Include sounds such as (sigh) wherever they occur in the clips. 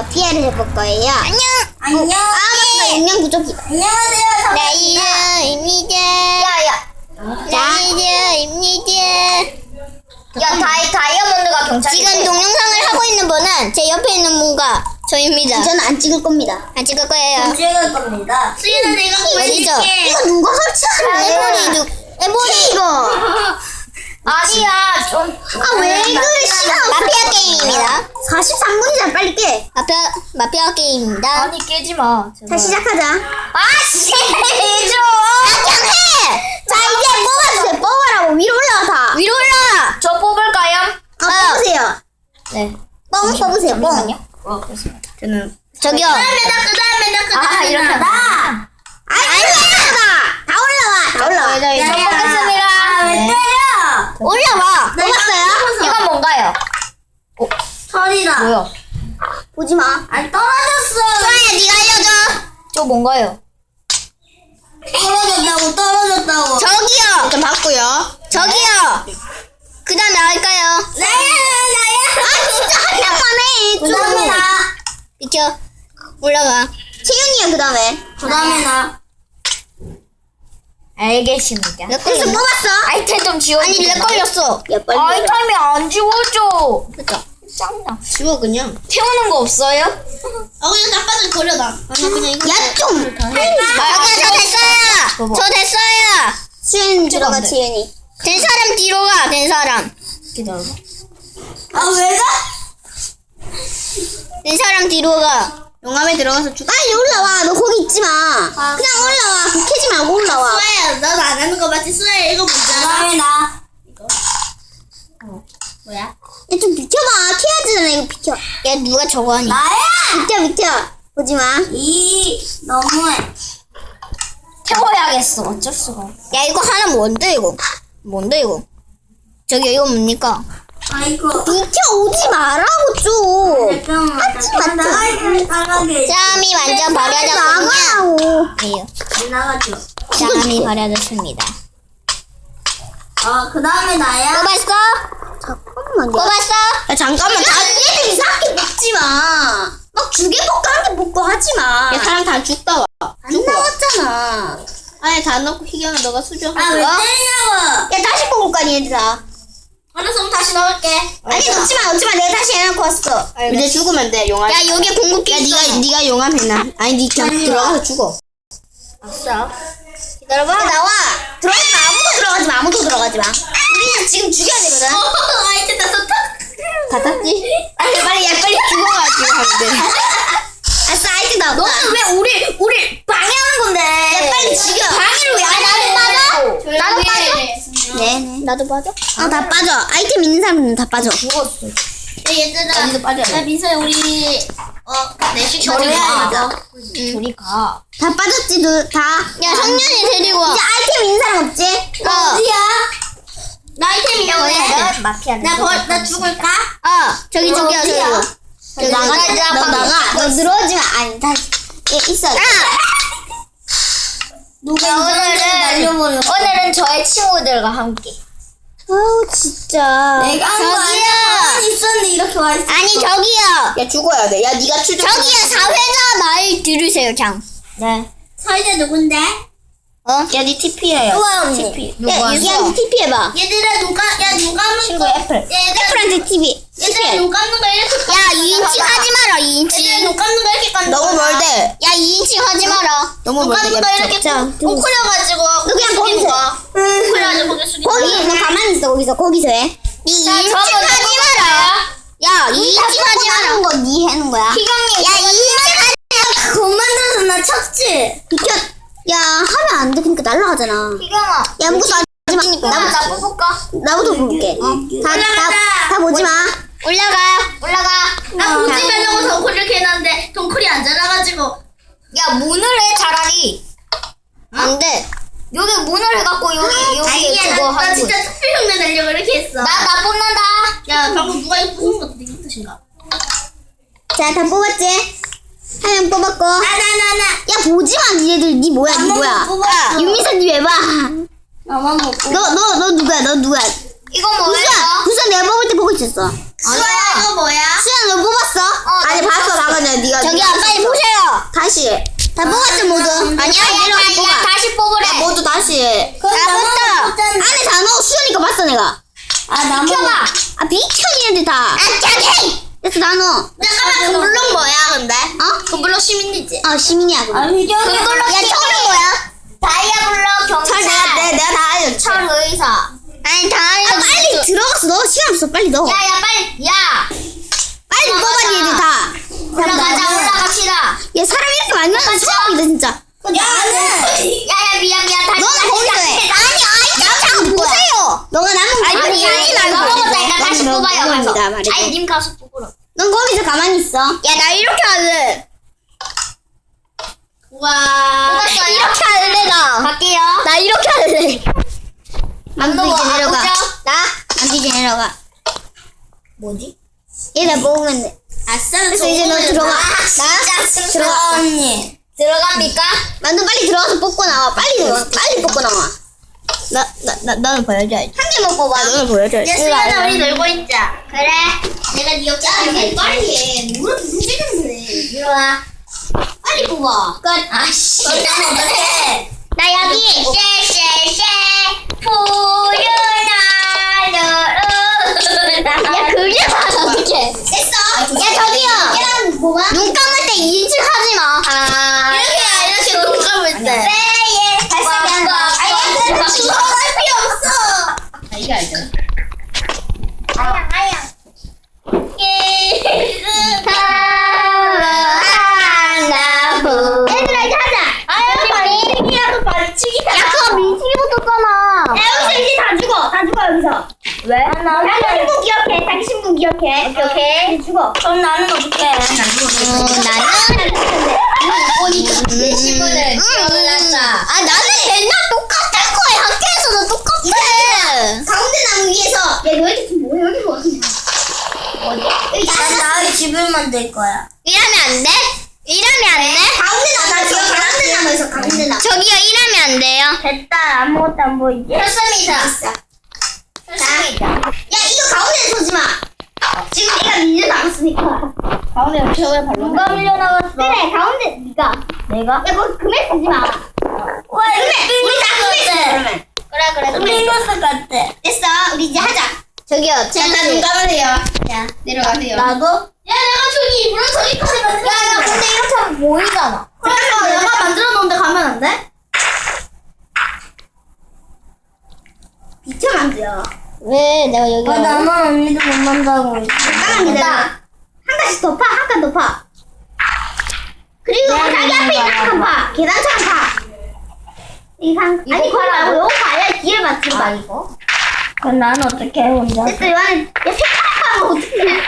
한번 피해를 해볼 거예요. 안녕. 안녕. 아 맞다 영양 부족이다. 안녕하세요. 라이즈입니다. 야야. 라이즈입니다. 야 다이 다이아몬드가 경찰. 지금 동영상을 하고 있는 분은 제 옆에 있는 분과 저입니다. 저는 안 찍을 겁니다. 안 찍을 거예요. 찍을 겁니다. 수인아 내가 어디죠? 이거 누가 설치한 에보리 누 에보리 이거. 아니야 좀. 아 왜 그래 시간 마피아 게임입니다. 43분이잖아 빨리 깨. 마피아 마피아 게임입니다. 아니 깨지 마. 자 시작하자. 아씨 해줘. 당장해. 자 이제 뽑아주세요. 뽑으라고 위로 올라가 다. 위로 올라. 저 뽑을까요? 아 뽑으세요. 네. 뻥 뽑으세요. 뻥. 어 그렇습니다. 저는 저기요. 그다음에 나 그다음에 나 그다음에 아 이렇게 나. 아니야. 다 올라와. 다 올라와. 저뽑겠습니다. 왜 때려? 올라와. 뽑았어요? 이건 뭔가요? 설이다. 뭐야? 보지 마. 아니 떨어졌어. 소아야 네가 알려줘. 저 뭔가요? 떨어졌다고 떨어졌다고. 저기요. 좀 받고요. 저기요. 그 다음에 할까요? 나야 나야. 아 진짜 한 명만 해. 좀. 그다음에 나. 비켜. 올라가. 채윤이야 그 다음에. 그다음에 나. 알겠습니다. 렉 걸렸어. 뽑았어. 아이템 좀 지워. 아니 렉 걸렸어. 아이템이 안 지워져. 그니까. 짱나. 지워 그냥. 태우는 거 없어요? 아 그냥 다 빠져 버려다. 아니 그냥 이거. 야 좀. 잠깐 저 됐어요. 저 됐어요. 수현 들어가. 채윤이. 된 사람 뒤로 가. 된 사람. 기다려봐. 아 왜 가? 된 사람 뒤로 가. 용암에 들어가서 죽. 빨리 올라와. 너 거기 있지 마. 그냥 올라와. 캐지 말고 올라와. 수아야 너도 안 하는 거 맞지? 수아야 이거? 그다음에 나. 뭐야? 야 좀 비켜봐. 캐야 되잖아 이거 누가 저거 하니? 나야. 비켜 비켜. 보지 마. 이 너무해. 태워야겠어. 어쩔 수가 없어. 야 이거 하나 뭔데 이거? 뭔데 이거? 저기 이거 뭡니까? 아이고. 비켜 오지 말라고 좀. 하지 마, 좀. 나가게 나가게. 짬이 완전 버려졌군요. 나가라고. 아니요. 안 나가죠. 짬이 버려졌습니다. 어 그 다음에 나야. 뽑았어? 잠깐만. 뽑았어? 야 잠깐만. 야 얘들 이상하게 먹지 마. 막 먹고 한개 먹고 하지 마. 야 사람 다 죽다 와. 안 나왔잖아. 아니 다 넣고 희경아 너가 수정하고. 아왜 어? 때리냐고. 야 다시 뽑을 거 아니 얘들아. 알았어 그럼 다시 넣을게. 아니 넣지 마 넣지 마. 내가 다시 해놓고 왔어. 이제 죽으면 돼 용암. 야 여기 공급기 야 있어. 네가 네가 용암 했나? 아니 네 그냥 들어가서 죽어. 아싸. 기다려봐. 야, 나와. 들어가지 마. 아무도 들어가지 마. 아무도 들어가지 마. 우리는 지금 죽여야 되거든. 아이템 다 썼다. 다 땄지? 빨리 빨리 야 빨리 죽어가지고 하면 돼. 아싸 아이템 나왔다. 너는 왜 우리 우리 방해하는 건데? 야 빨리 죽여. 방해를 왜 아, 나도 빠져? 나도 빠져? 네네. 나도 빠져? 어, 다 빠져. 아이템 있는 사람은 다 빠져. 죽었어. 야, 얘들아. 빠져야 돼. 야 민서야 우리 어 저리 결혼해야 가. 돼. 저리 가. 다 빠졌지, 너, 다. 야, 성년이 데리고 와. 이제 아이템 있는 사람 없지? 어. 어디야? 나 아이템 있는데. 마피아. 나벌 나 죽을까? 어, 저기, 저기야, 저기. 어디야? 저기, 나가, 너, 나가, 너 나가. 나가. 너 늘어지면, 아니, 다시. 예, 있어. 아! 누가 날려버려. 오늘은 저의 친구들과 함께. 아우, 진짜. 내가 한 거 아니야. 가만히 있었는데 이렇게 와 있어. 아니, 저기요. 야 죽어야 돼. 야 네가 추적. 저기요, 사회자 말 들으세요, 장. 네. 사이다 누군데? 어? 야네 TP예요. 누가 언니? TP. 야, 누구 유기한테 TP 해봐. 얘들아 눈 감, 야, 눈 감는 친구 거. 애플. 얘들아, 애플한테 TV. 얘들아 눈 감는 거 이렇게. 야, 2인칭 하지 마라, 얘들아 2인칭. 눈 감는 거 이렇게 감는 너무. 멀대. 야, 2인칭 하지 마라. 너무 눈 멀대. 감는 거 야, 이렇게 자, 웅크려가지고. 너 그냥 거기서 해. 웅크려가지고 고개 숙이고. 거기, 너 가만히 있어, 거기서, 거기서 해. 니 2인칭 하지 마라. 야, 2인칭 하지 마라. 거니 해는 거야. 야, 2인칭 하지 돈 만들어서 나 쳤지? 비켜. 야, 하면 안 돼. 그러니까 날라가잖아. 희경아. 야, 아무것도 하지 마. 나, 나 뽑을까? 나부터 볼게. 다, 다, 다 보지 마. 올라가. 올라가. 나 보지 말라고 덩크리 이렇게 해놨는데 덩크리 안 자라가지고. 야 문을 해 차라리. 안 돼. 여기 문을 해갖고 여기 여기 아니야, 그거 나, 나 하고. 진짜 투표용내 내려고 이렇게 했어. 나나 뽑는다. 야, 방금 누가 이거 부순 것도 되게 뜻인가? 자, 다 뽑았지? 한 명 뽑았고. 나, 나, 나, 나. 야, 보지 마. 니네들. 니 뭐야, 니 나만 뭐야. 못 뽑았어. 윤미선 니 왜 봐? 나만 못 뽑았어. 너, 너, 너 누구야, 너 누구야? 이거 구수야, 뭐예요? 구수야 내가 뽑을 때 보고 있었어. 수아야, 이거 뭐야? 수야, 너 뽑았어? 아니 봤어 방금 전에 네가 저기요 빨리 보세요. 다시 다 뽑았죠 모두? 아니야 야, 내려가 야, 뽑아. 야, 다시 뽑으래. 야 모두 다시 해다 뽑았다. 안에 다 넣어 수연이가 봤어 내가. 아 나무. 켜봐. 아 비켜니 애들 다. 아 저기. 됐어 다 넣어. 잠깐만 그 물론 뭐야 근데? 어? 그 물론 시민이지 어 시민이야 저기. 그걸로 야 철은 뭐야? 다이아블럭 철 경찰. 내가 내, 내가 다 알려줄게 철 의사. 아니 다 알려. 아, 빨리 들어가서 넣어 시간 없어 빨리 넣어. 야야 빨리 야 빨리 올라가자. 뽑아 얘들 다. 올라가자 올라갑시다. 야 사람 이렇게 많으면 수업이다 진짜. 야야 미안 미안 다시 너는 다시, 거기서 다시, 해. 다시. 아니 아니 잠깐 보세요. 너가 남은 아니 아니 아니 아니 넘어가니까 다시 뽑아요 가서. 말이죠. 아니 님 가서 뽑으러. 넌 거기서 가만히 있어. 야 나 이렇게 할래. 와. 뽑았어요. 이렇게 할래 나. 갈게요. 나 이렇게 할래. 만두 이제 아, 내려가. 나 만두 이제 내려가. 뭐지? 얘나 먹으면 돼. 아싸. 그래서 이제 너 들어가. 나 들어가. 들어가 언니. 들어갑니까? 만두 빨리 들어가서 뽑고 나와. 빨리 들어가. 빨리 뽑고 나와. 나, 나, 나, 나는 보여줘야지 한 개만 뽑아. 너는 보여줘야지 야 수연아 우리 놀고 있자. 그래. 내가 네 옆에 앉을게. 빨리 해. 무릎 문제겠네. 이리 와. 빨리 뽑아. 끝. 아씨. 어떡해. 나 여기. 쎄쎄쎄 푸른 하늘 야 그게 다 어떡해. 됐어. 야 저기요. 뽑아. 눈 감을 때 인식하지 마. 아 이렇게 이렇게 눈 감을 때. 쎄예 발색이 안 나. 아니 와, 그거 할 필요 없어. 이게 알죠 아양 아양 얘들아 이제 하자. 아양 민식이라도 반칙이야 야 그거 민식이부터 써놔. 야 여기서 이제 다 죽어. 다 죽어 여기서. 왜? 자기 신분 기억해. 자기 신분 기억해. 오케이 죽어. 그럼 나는 어떡해 어, 나는 내 신분을 기억났다 아 나는 맨날 똑같을 거야. 학교에서도 똑같아. 가운데 나무 위에서. 야 너희들 지금 뭐야 여기 뭐 하냐? 여기 난 나의 집을 만들 거야 이러면 안 돼? 이러면 안 돼? 가운데 나무 지금 가운데 나무에서 가운데 나무. 저기요 이러면 안 돼요. 됐다 아무것도 안 보이지? 했습니다. 됐습니다 야 이거 가운데 서지 마. 지금 내가 밀려 나갔으니까. 가운데 최후의 발로 누가 밀려나갔어? 그래 가운데 네가. 내가? 야 거기 금액 쓰지 마. 와 그래 우리 다 금액 그러면. 그래 그래 플리너스 같아 됐어 우리 이제 하자. 저기요 자눈 감으세요 자 내려가세요 나도? 야 내가 저기 물론 저기까지 만들어. 야나 근데 이렇게 하면 보이잖아 잠깐만 내가 만들어 놓은데 가면 안 돼? 비켜만 돼요. 왜 내가 여기 아 나만 언니도 못 잠깐만 기다려. 한 칸씩 더 파, 한 칸 더 파. 그리고 내가 자기 앞에 있는 한 칸 파. 계단처럼 파. 이 한, 아니 이거 거기 말고 파라고? 요거 파야 뒤에 맞춘 거. 이거? 그럼 나는 어떻게 해 혼자? 됐어 이거는 야 색깔 어떻게 해?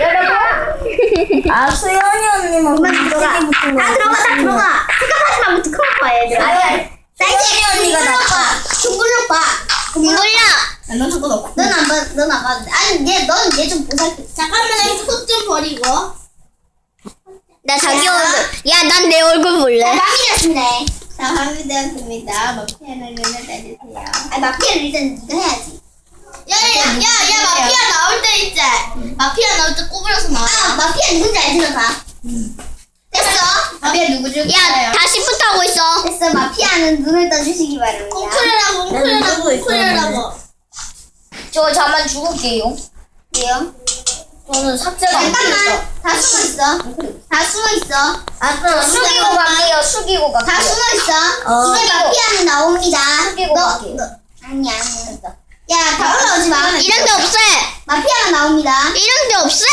여러분 아 수연이 언니만 그만 들어가. 다 들어가 다 들어가. 생각하지 말고 봐 얘들아. 아니 사이즈 언니가 둥글러 나 봐. 둥글러 봐. 둥글 러. 넌 상관없고 넌안 봐, 넌안 봐. 아니 얘 넌 얘 좀 보살펴. 잠깐만 손좀 버리고. 나 자기 얼굴. 야, 난 내 얼굴 볼래. 밤이 됐네. 자 밤이 되었습니다 마피아는 눈을 따주세요 아, 마피아를 일단 네가 해야지. 야야 야 마피아 나올 때 있지 마피아 나올 때 꼬부려서 나와 아, 마피아 누군지 알지, 너 다? 됐어. 마피아 누구 줄 야, 다시 부터하고 있어. 됐어, 마피아는 눈을 떠주시기 바랍니다. 콩쿠르라고 콩쿠르라고 콩쿠르라고 저 잠만 죽을게요 왜요? 저는 삭제가 잠깐만. 다 숨어 있어. 다 숨어 있어. 아 그럼 숙이고 갈게요 숙이고 다 갈게요 숨어 있어. 어. 이제 마피아는 나옵니다. 숨기고 너, 갈게요. 너, 아니, 아니. 야, 다 올라오지 마. 이름표 없애. 마피아가 나옵니다. 이름표 없애.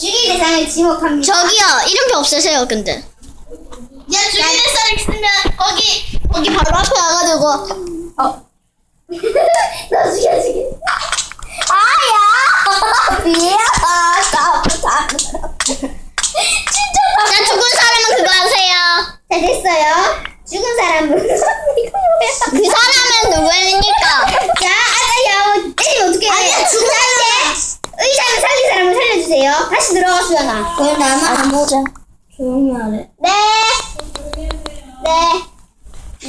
죽일 대상을 지목합니다. 저기요, 이름표 없애세요, 근데. 야 죽일 대상 있으면 거기 거기 바로 앞에 와가지고. 어. 나 죽여, 죽여. 아야 미안하다 자, 죽은 사람은 그거 하세요. 자, 됐어요. 죽은 사람은. 이거 뭐야? 그 사람은 누구입니까? 자, 아자야, 때리면 어떡해. 아니야, 죽은 사람. 의사는 살린 사람을 살려주세요. 다시 들어가, 수연아. 그럼 나는 안 보자 조용히 하래 네. 네.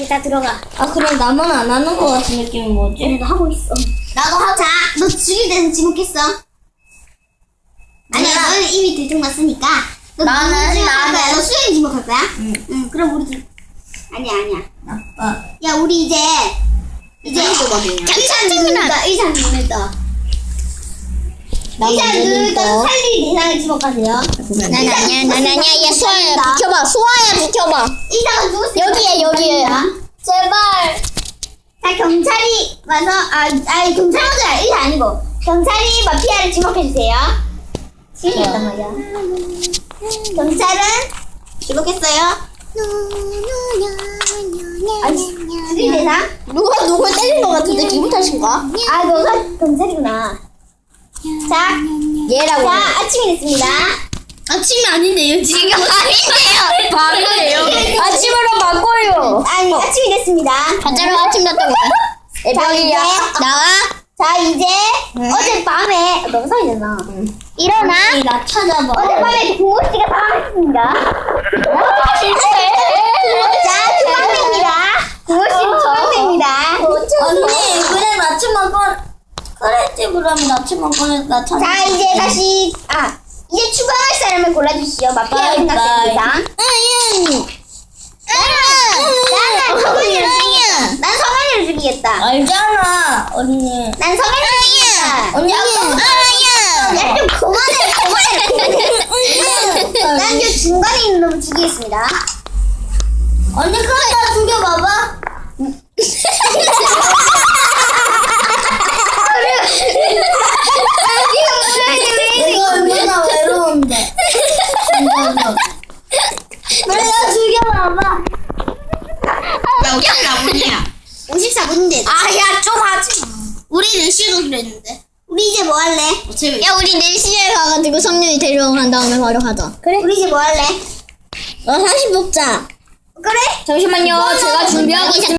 이제 다 들어가. 아 그럼 나만 안 하는 거 같은 느낌은 뭐지? 나 하고 있어. 나도 하자. 너 죽일 때는 지목했어. 아니야, 너는 이미 들통났으니까. 너 나는- 누구 지목할 나는- 거야? 너 수현 지목할 거야? 응. 응, 그럼 우리 집. 아니야, 아니야. 나빠. 야, 우리 이제. 이제. 의사 누르니까 의사 누르니까. 의사 누르니까 살릴 지목하세요. 난 아니야, 난 아니야. 수아야, 비켜봐. 수아야, 비켜봐. 누구세요? 여기에, 여기에. 제발. 자, 경찰이 와서, 아, 아니, 경찰 먼저 알- 의사 아니고. 경찰이 마피아를 지목해주세요. 지목했단 말이야. 경찰은 지목했어요. 아니, 죽인 대상? 누가 누굴 때린 것 같은데 기분 탓인가? 아, 너가 경찰이구나. 자, 얘라고. 자, 아침이 됐습니다. 아침이 아닌데요 지금. 아닌데요. 바로예요. 아침으로 바꿔요. 아니, 아침이 됐습니다. 가짜로 아침 났다고. 자, 애병이야. 나와. 자, 이제 어젯밤에, 너무 성이잖아. 일어나. 나 찾아봐. 어젯밤에 고모 씨가 사망했습니다. 자, 추방됩니다. 고모 씨는 추방됩니다. 언니 그래 나침만 꺼. 그랬지 그러면 나침만 꺼내니까 찾아. 자, 이제 다시, 아, 이제 추방할 사람을 골라주시오. 마피아 바이, 생각됩니다. 아연. 나는 성현이를 죽이겠다. 난 성현이를 죽이겠다. 알잖아 언니. 난 성현이를 죽이겠다. 언니 아까 야, 좀 그만해, 그만해. 난이 중간에 있는 놈을 죽이겠습니다. 언니 그럼 나 죽여봐봐. (laughs) 내가 얼마 나 외로운데. 나 죽여봐봐. 여기 나무냐? 54분인데. 아 야 좀 하지 마. 우리 4시도 그랬는데. 우리 이제 뭐 할래? 어차피 야 우리 4시에 가가지고 성윤이 데려간 다음에 바로 가자. 그래? 우리 이제 뭐 할래? 너40 먹자. 그래? 잠시만요. 제가 준비하고 있습니다.